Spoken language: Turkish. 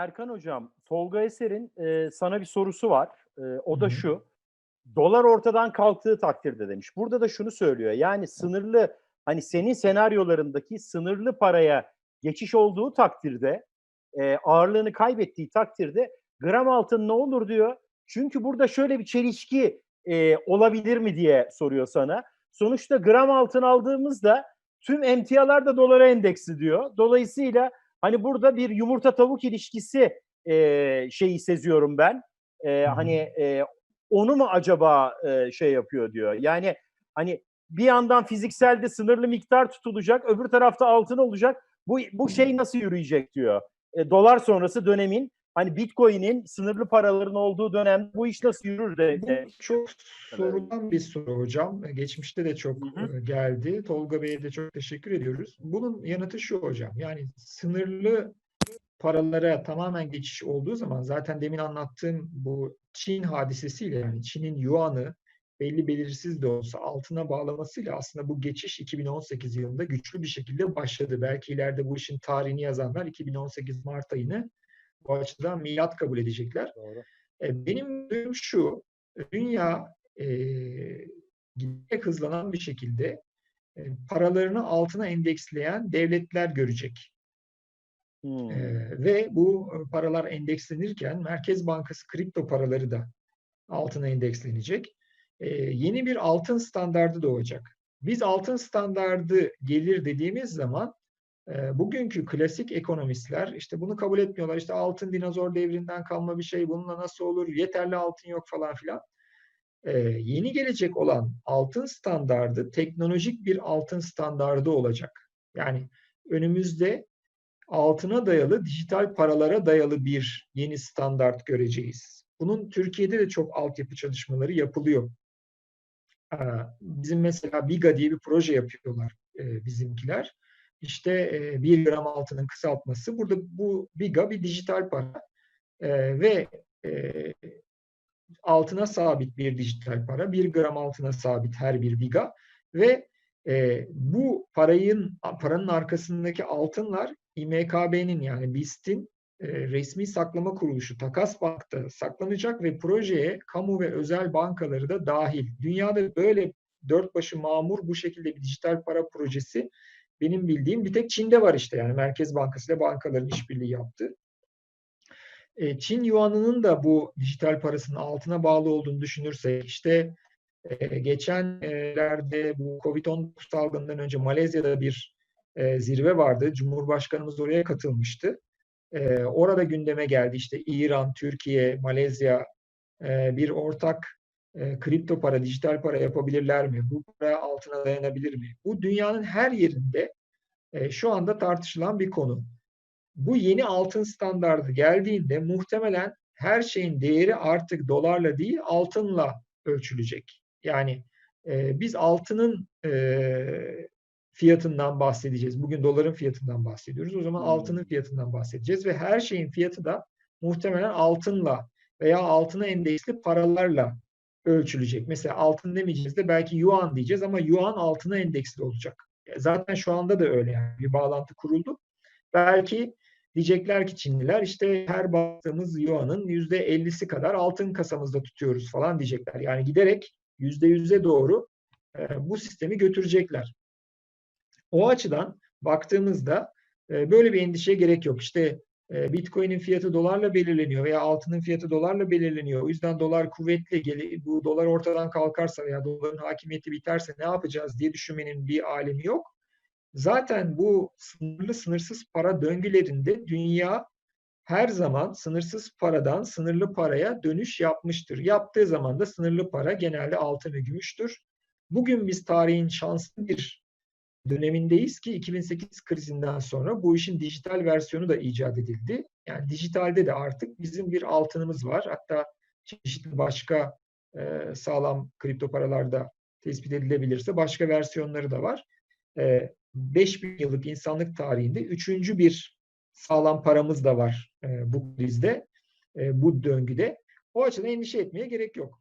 Erkan Hocam, Tolga Eser'in e, sana bir sorusu var. E, o da Hı hı. şu. Dolar ortadan kalktığı takdirde demiş. Burada da şunu söylüyor. Yani sınırlı hani senin senaryolarındaki sınırlı paraya geçiş olduğu takdirde e, ağırlığını kaybettiği takdirde gram altın ne olur diyor. Çünkü burada şöyle bir çelişki e, olabilir mi diye soruyor sana. Sonuçta gram altın aldığımızda tüm emtialar da dolara endeksli diyor. Dolayısıyla hani burada bir yumurta tavuk ilişkisi e, şeyi seziyorum ben. E, hani e, onu mu acaba e, şey yapıyor diyor. Yani hani bir yandan fizikselde sınırlı miktar tutulacak, öbür tarafta altın olacak. Bu bu şey nasıl yürüyecek diyor. E, dolar sonrası dönemin hani Bitcoin'in sınırlı paraların olduğu dönem bu iş nasıl yürür de, de Bu çok sorulan bir soru hocam. Geçmişte de çok Hı hı. e, geldi. Tolga Bey'e de çok teşekkür ediyoruz. Bunun yanıtı şu hocam. Yani sınırlı paralara tamamen geçiş olduğu zaman zaten demin anlattığım bu Çin hadisesiyle yani Çin'in yuanı belli belirsiz de olsa altına bağlamasıyla aslında bu geçiş 2018 yılında güçlü bir şekilde başladı. Belki ileride bu işin tarihini yazanlar 2018 Mart ayını bu açıdan milat kabul edecekler. Doğru. E, Benim gördüğüm şu, dünya e, giderek hızlanan bir şekilde e, paralarını altına endeksleyen devletler görecek. Hmm. E, ve bu e, paralar endekslenirken Merkez Bankası kripto paraları da altına endekslenecek. E, yeni bir altın standardı doğacak. Biz altın standardı gelir dediğimiz zaman e, bugünkü klasik ekonomistler işte bunu kabul etmiyorlar. İşte altın dinozor devrinden kalma bir şey. Bununla nasıl olur? Yeterli altın yok falan filan. E, yeni gelecek olan altın standardı teknolojik bir altın standardı olacak. Yani önümüzde altına dayalı dijital paralara dayalı bir yeni standart göreceğiz. Bunun Türkiye'de de çok altyapı çalışmaları yapılıyor. Ee, Bizim mesela Biga diye bir proje yapıyorlar bizimkiler. İşte e, 1 gram altının kısaltması. Burada bu Biga bir dijital para E, ve e, altına sabit bir dijital para. 1 gram altına sabit her bir Biga ve e, bu parayın paranın arkasındaki altınlar İMKB'nin yani BIST'in e, resmi saklama kuruluşu Takas Bank'ta saklanacak ve projeye kamu ve özel bankaları da dahil. Dünyada böyle dört başı mamur bu şekilde bir dijital para projesi benim bildiğim bir tek Çin'de var işte yani Merkez Bankası ile bankaların işbirliği yaptı. E, Çin yuanının da bu dijital parasının altına bağlı olduğunu düşünürsek işte e, geçenlerde bu Covid-19 salgından önce Malezya'da bir e, zirve vardı. Cumhurbaşkanımız oraya katılmıştı. E, orada gündeme geldi işte İran, Türkiye, Malezya e, bir ortak e, kripto para, dijital para yapabilirler mi? Bu para altına dayanabilir mi? Bu dünyanın her yerinde e, şu anda tartışılan bir konu. Bu yeni altın standardı geldiğinde muhtemelen her şeyin değeri artık dolarla değil altınla ölçülecek. Yani e, biz altının e, fiyatından bahsedeceğiz. Bugün doların fiyatından bahsediyoruz. O zaman Hmm. altının fiyatından bahsedeceğiz ve her şeyin fiyatı da muhtemelen altınla veya altına endeksli paralarla ölçülecek. Mesela altın demeyeceğiz de belki yuan diyeceğiz ama yuan altına endeksli olacak. Zaten şu anda da öyle yani bir bağlantı kuruldu. Belki diyecekler ki Çinliler işte her baktığımız yuanın yüzde ellisi kadar altın kasamızda tutuyoruz falan diyecekler. Yani giderek yüzde yüze doğru e, bu sistemi götürecekler. O açıdan baktığımızda e, böyle bir endişeye gerek yok. İşte Bitcoin'in fiyatı dolarla belirleniyor veya altının fiyatı dolarla belirleniyor. O yüzden dolar kuvvetli, bu dolar ortadan kalkarsa veya doların hakimiyeti biterse ne yapacağız diye düşünmenin bir alemi yok. Zaten bu sınırlı sınırsız para döngülerinde dünya her zaman sınırsız paradan sınırlı paraya dönüş yapmıştır. Yaptığı zaman da sınırlı para genelde altın ve gümüştür. Bugün biz tarihin şanslı bir dönemindeyiz ki 2008 krizinden sonra bu işin dijital versiyonu da icat edildi. Yani dijitalde de artık bizim bir altınımız var. Hatta çeşitli başka e, sağlam kripto paralarda tespit edilebilirse başka versiyonları da var. E, 5000 yıllık insanlık tarihinde üçüncü bir sağlam paramız da var e, bu krizde, e, bu döngüde. O açıdan endişe etmeye gerek yok.